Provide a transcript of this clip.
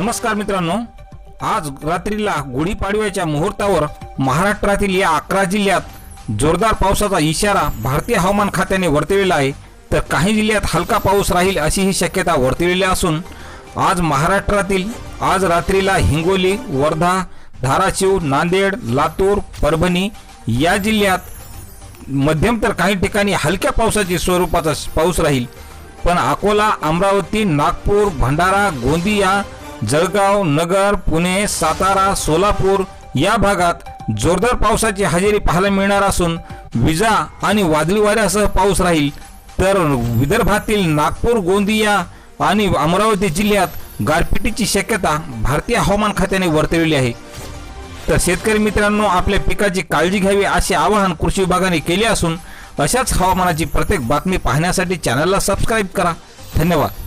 नमस्कार मित्रांनो. आज रात्रीला गुढीपाडव्याच्या मुहूर्तावर महाराष्ट्रातील या अकरा जिल्ह्यात जोरदार पावसाचा इशारा भारतीय हवामान खात्याने वर्तविला आहे. तर काही जिल्ह्यात हलका पाऊस राहील अशी ही शक्यता वर्तविली असून आज महाराष्ट्रातील आज रात्रीला हिंगोली वर्धा धाराशिव नांदेड लातूर परभणी या जिल्ह्यात मध्यम तर काही ठिकाणी हलक्या पावसाची स्वरूपाचा पाऊस राहील. पण अकोला अमरावती नागपूर भंडारा गोंदिया जळगाव नगर पुणे सातारा सोलापूर या भागात जोरदार पावसाची हजेरी पाहायला मिळणार असून विजा आणि वादळी वाऱ्यासह पाऊस राहील. तर विदर्भातील नागपूर गोंदिया आणि अमरावती जिल्ह्यात गारपिटीची शक्यता भारतीय हवामान खात्याने वर्तवली आहे. तर शेतकरी मित्रांनो आपल्या पिकाची काळजी घ्यावी असे आवाहन कृषी विभागाने केले असून अशाच हवामानाची प्रत्येक बातमी पाहण्यासाठी चॅनलला सबस्क्राईब करा. धन्यवाद.